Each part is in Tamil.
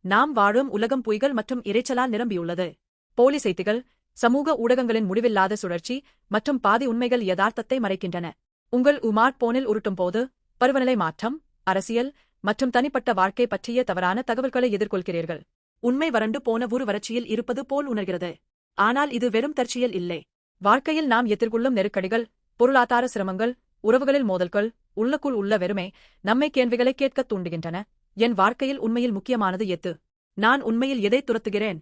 நாம் வாழும் உலகம் பொய்கள் மற்றும் இரைச்சலால் நிரம்பியுள்ளது. போலி செய்திகள் சமூக ஊடகங்களின் முடிவில்லாத சுழற்சி மற்றும் பாதி உண்மைகள் யதார்த்தத்தை மறைக்கின்றன. உங்கள் உமார்ட் போனில் உருட்டும் போது பருவநிலை மாற்றம் அரசியல் மற்றும் தனிப்பட்ட வாழ்க்கை பற்றிய தவறான தகவல்களை எதிர்கொள்கிறீர்கள். உண்மை வறண்டு போன ஒரு வறட்சியில் இருப்பது போல் உணர்கிறது. ஆனால் இது வெறும் தற்சியல் இல்லை. வாழ்க்கையில் நாம் எதிர்கொள்ளும் நெருக்கடிகள் பொருளாதார சிரமங்கள் உறவுகளில் மோதல்கள் உள்ளக்குள் உள்ள வெறுமை நம்மை கேள்விகளை கேட்கத் தூண்டுகின்றன. என் வாழ்க்கையில் உண்மையில் முக்கியமானது எது நான் உண்மையில் எதை துரத்துகிறேன்?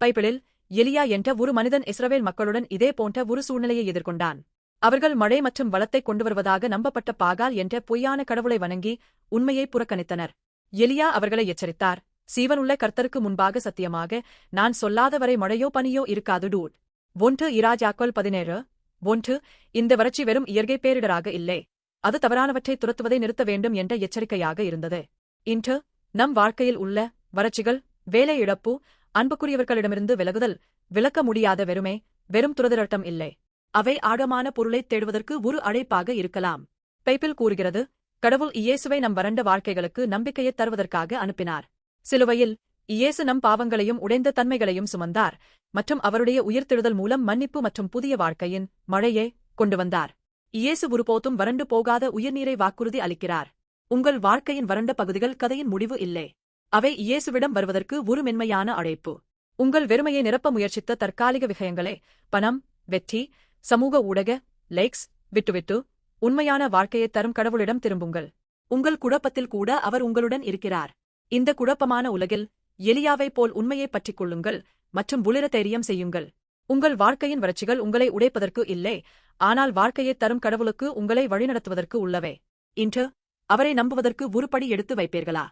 பைபிளில் எலியா என்ற ஒரு மனிதன் இஸ்ரவேல் மக்களுடன் இதே போன்ற ஒரு சூழ்நிலையை எதிர்கொண்டான். அவர்கள் மழை மற்றும் வளத்தை கொண்டு வருவதாக நம்பப்பட்ட பாகால் என்ற பொய்யான கடவுளை வணங்கி உண்மையை புறக்கணித்தனர். எலியா அவர்களை எச்சரித்தார். சீவனுள்ள கர்த்தருக்கு முன்பாக சத்தியமாக நான் சொல்லாதவரை மழையோ பனியோ இருக்காது டூட். ஒன்று இராஜாக்கள் பதினேழு. ஒன்று இந்த வறட்சி வெறும் இயற்கை பேரிடராக இல்லை. அது தவறானவற்றை துரத்துவதை நிறுத்த வேண்டும் என்ற எச்சரிக்கையாக இருந்தது. இன்று நம் வாழ்க்கையில் உள்ள வறட்சிகள் வேலை இழப்பு அன்புக்குரியவர்களிடமிருந்து விலகுதல் விளக்க முடியாத வெறுமே வெறும் துரதிரட்டம் இல்லை. அவை ஆழமான பொருளைத் தேடுவதற்கு ஒரு அழைப்பாக இருக்கலாம். பைப்பில் கூறுகிறது கடவுள் இயேசுவை நம் வறண்ட வாழ்க்கைகளுக்கு நம்பிக்கையைத் தருவதற்காக அனுப்பினார். சிலுவையில் இயேசு நம் பாவங்களையும் உடைந்த தன்மைகளையும் சுமந்தார் மற்றும் அவருடைய உயிர்த்தெழுதல் மூலம் மன்னிப்பு மற்றும் புதிய வாழ்க்கையின் மழையே கொண்டு வந்தார். இயேசு ஒருபோதும் வறண்டு போகாத உயிர்நீரை வாக்குறுதி அளிக்கிறார். உங்கள் வாழ்க்கையின் வறண்ட பகுதிகள் கதையின் முடிவு இல்லை. அவை இயேசுவிடம் வருவதற்கு ஒரு மென்மையான அழைப்பு. உங்கள் வெறுமையை நிரப்ப முயற்சித்த தற்காலிக விஷயங்களே பணம் வெற்றி சமூக ஊடக லைக்ஸ் விட்டுவிட்டு உண்மையான வாழ்க்கையைத் தரும் கடவுளிடம் திரும்புங்கள். உங்கள் குழப்பத்தில் கூட அவர் உங்களுடன் இருக்கிறார். இந்த குழப்பமான உலகில் எலியாவைப் போல் உண்மையைப் பற்றிக் கொள்ளுங்கள் மற்றும் புளிர தைரியம் செய்யுங்கள். உங்கள் வாழ்க்கையின் வறட்சிகள் உங்களை உடைப்பதற்கு இல்லை ஆனால் வாழ்க்கையைத் தரும் கடவுளுக்கு உங்களை வழிநடத்துவதற்கு உள்ளவை. இன்று அவரை நம்புவதற்கு உருப்படி எடுத்து வைப்பீர்களா?